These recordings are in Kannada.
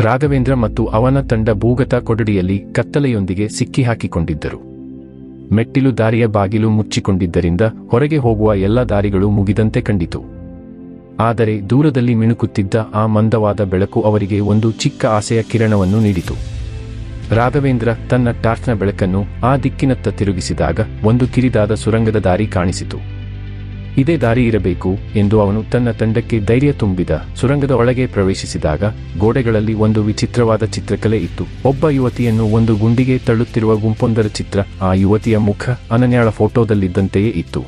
ರಾಘವೇಂದ್ರ ಮತ್ತು ಅವನ ತಂಡ ಭೂಗತ ಕೊಡಡಿಯಲ್ಲಿ ಕತ್ತಲೆಯೊಂದಿಗೆ ಸಿಕ್ಕಿಹಾಕಿಕೊಂಡಿದ್ದರು. ಮೆಟ್ಟಿಲು ದಾರಿಯ ಬಾಗಿಲು ಮುಚ್ಚಿಕೊಂಡಿದ್ದರಿಂದ ಹೊರಗೆ ಹೋಗುವ ಎಲ್ಲ ದಾರಿಗಳು ಮುಗಿದಂತೆ ಕಂಡಿತು. ಆದರೆ ದೂರದಲ್ಲಿ ಮಿಣುಕುತ್ತಿದ್ದ ಆ ಮಂದವಾದ ಬೆಳಕು ಅವರಿಗೆ ಒಂದು ಚಿಕ್ಕ ಆಸೆಯ ಕಿರಣವನ್ನು ನೀಡಿತು. ರಾಘವೇಂದ್ರ ತನ್ನ ಟಾರ್ಚ್ನ ಬೆಳಕನ್ನು ಆ ದಿಕ್ಕಿನತ್ತ ತಿರುಗಿಸಿದಾಗ ಒಂದು ಕಿರಿದಾದ ಸುರಂಗದ ದಾರಿ ಕಾಣಿಸಿತು. ಇದೇ ದಾರಿ ಇರಬೇಕು ಎಂದು ಅವನು ತನ್ನ ತಂಡಕ್ಕೆ ಧೈರ್ಯ ತುಂಬಿದ. ಸುರಂಗದ ಒಳಗೆ ಪ್ರವೇಶಿಸಿದಾಗ ಗೋಡೆಗಳಲ್ಲಿ ಒಂದು ವಿಚಿತ್ರವಾದ ಚಿತ್ರಕಲೆ ಇತ್ತು. ಒಬ್ಬ ಯುವತಿಯನ್ನು ಒಂದು ಗುಂಡಿಗೆ ತಳ್ಳುತ್ತಿರುವ ಗುಂಪೊಂದರ ಚಿತ್ರ ಆ ಯುವತಿಯ ಮುಖ ಅನನ್ಯಾಳ ಫೋಟೋದಲ್ಲಿದ್ದಂತೆಯೇ ಇತ್ತು.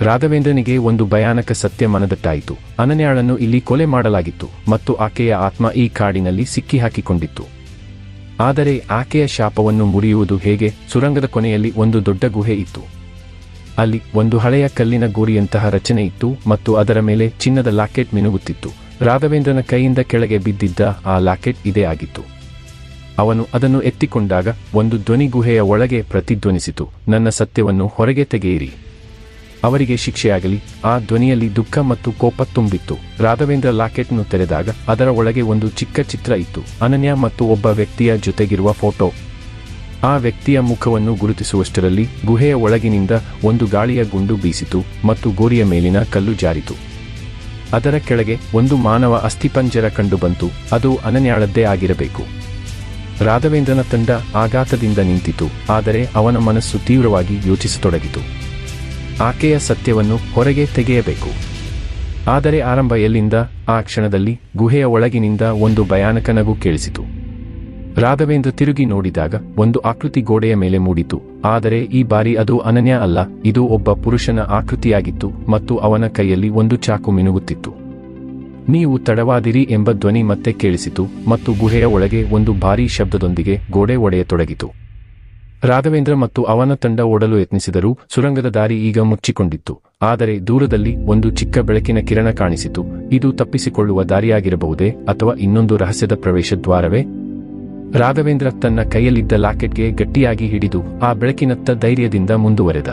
ರಾಘವೇಂದ್ರನಿಗೆ ಒಂದು ಭಯಾನಕ ಸತ್ಯ ಮನದಟ್ಟಾಯಿತು. ಅನನ್ಯಾಳನ್ನು ಇಲ್ಲಿ ಕೊಲೆ ಮಾಡಲಾಗಿತ್ತು ಮತ್ತು ಆಕೆಯ ಆತ್ಮ ಈ ಕಾಡಿನಲ್ಲಿ ಸಿಕ್ಕಿಹಾಕಿಕೊಂಡಿತ್ತು. ಆದರೆ ಆಕೆಯ ಶಾಪವನ್ನು ಮುರಿಯುವುದು ಹೇಗೆ? ಸುರಂಗದ ಕೊನೆಯಲ್ಲಿ ಒಂದು ದೊಡ್ಡ ಗುಹೆ ಇತ್ತು. ಅಲ್ಲಿ ಒಂದು ಹಳೆಯ ಕಲ್ಲಿನ ಗೋರಿಯಂತಹ ರಚನೆ ಇತ್ತು ಮತ್ತು ಅದರ ಮೇಲೆ ಚಿನ್ನದ ಲಾಕೆಟ್ ಮಿನುಗುತ್ತಿತ್ತು. ರಾಘವೇಂದ್ರನ ಕೈಯಿಂದ ಕೆಳಗೆ ಬಿದ್ದಿದ್ದ ಆ ಲಾಕೆಟ್ ಇದೇ ಆಗಿತ್ತು. ಅವನು ಅದನ್ನು ಎತ್ತಿಕೊಂಡಾಗ ಒಂದು ಧ್ವನಿ ಗುಹೆಯ ಒಳಗೆ ಪ್ರತಿಧ್ವನಿಸಿತು. ನನ್ನ ಸತ್ಯವನ್ನು ಹೊರಗೆ ತೆಗೆಯಿರಿ. ಅವರಿಗೆ ಶಿಕ್ಷೆಯಾಗಲಿ. ಆ ಧ್ವನಿಯಲ್ಲಿ ದುಃಖ ಮತ್ತು ಕೋಪ ತುಂಬಿತ್ತು. ರಾಘವೇಂದ್ರ ಲಾಕೆಟ್ನು ತೆರೆದಾಗ ಅದರ ಒಳಗೆ ಒಂದು ಚಿಕ್ಕ ಚಿತ್ರ ಇತ್ತು. ಅನನ್ಯ ಮತ್ತು ಒಬ್ಬ ವ್ಯಕ್ತಿಯ ಜೊತೆಗಿರುವ ಫೋಟೋ. ಆ ವ್ಯಕ್ತಿಯ ಮುಖವನ್ನು ಗುರುತಿಸುವಷ್ಟರಲ್ಲಿ ಗುಹೆಯ ಒಳಗಿನಿಂದ ಒಂದು ಗಾಳಿಯ ಗುಂಡು ಬೀಸಿತು ಮತ್ತು ಗೋರಿಯ ಮೇಲಿನ ಕಲ್ಲು ಜಾರಿತು. ಅದರ ಕೆಳಗೆ ಒಂದು ಮಾನವ ಅಸ್ಥಿಪಂಜರ ಕಂಡುಬಂತು ಅದು ಅನನ್ಯಾಳದ್ದೇ ಆಗಿರಬೇಕು. ರಾಘವೇಂದ್ರನ ತಂಡ ಆಘಾತದಿಂದ ನಿಂತಿತು, ಆದರೆ ಅವನ ಮನಸ್ಸು ತೀವ್ರವಾಗಿ ಯೋಚಿಸತೊಡಗಿತು. ಆಕೆಯ ಸತ್ಯವನ್ನು ಹೊರಗೆ ತೆಗೆಯಬೇಕು. ಆದರೆ ಆರಂಭ ಎಲ್ಲಿಂದ? ಆ ಕ್ಷಣದಲ್ಲಿ ಗುಹೆಯ ಒಳಗಿನಿಂದ ಒಂದು ಭಯಾನಕ ನಗು ಕೇಳಿಸಿತು. ರಾಘವೇಂದ್ರ ತಿರುಗಿ ನೋಡಿದಾಗ ಒಂದು ಆಕೃತಿ ಗೋಡೆಯ ಮೇಲೆ ಮೂಡಿತು. ಆದರೆ ಈ ಬಾರಿ ಅದು ಅನನ್ಯ ಅಲ್ಲ, ಇದು ಒಬ್ಬ ಪುರುಷನ ಆಕೃತಿಯಾಗಿತ್ತು ಮತ್ತು ಅವನ ಕೈಯಲ್ಲಿ ಒಂದು ಚಾಕು ಮಿನುಗುತ್ತಿತ್ತು. ನೀವು ತಡವಾದಿರಿ ಎಂಬ ಧ್ವನಿ ಮತ್ತೆ ಕೇಳಿಸಿತು ಮತ್ತು ಗುಹೆಯ ಒಳಗೆ ಒಂದು ಭಾರೀ ಶಬ್ದದೊಂದಿಗೆ ಗೋಡೆ ಒಡೆಯತೊಡಗಿತು. ರಾಘವೇಂದ್ರ ಮತ್ತು ಅವನ ತಂಡ ಓಡಲು ಯತ್ನಿಸಿದರೂ ಸುರಂಗದ ದಾರಿ ಈಗ ಮುಚ್ಚಿಕೊಂಡಿತ್ತು. ಆದರೆ ದೂರದಲ್ಲಿ ಒಂದು ಚಿಕ್ಕ ಬೆಳಕಿನ ಕಿರಣ ಕಾಣಿಸಿತು. ಇದು ತಪ್ಪಿಸಿಕೊಳ್ಳುವ ದಾರಿಯಾಗಿರಬಹುದೇ ಅಥವಾ ಇನ್ನೊಂದು ರಹಸ್ಯದ ಪ್ರವೇಶ ದ್ವಾರವೇ ರಾಘವೇಂದ್ರ ತನ್ನ ಕೈಯಲ್ಲಿದ್ದ ಲಾಕೆಟ್ಗೆ ಗಟ್ಟಿಯಾಗಿ ಹಿಡಿದು ಆ ಬೆಳಕಿನತ್ತ ಧೈರ್ಯದಿಂದ ಮುಂದುವರೆದ.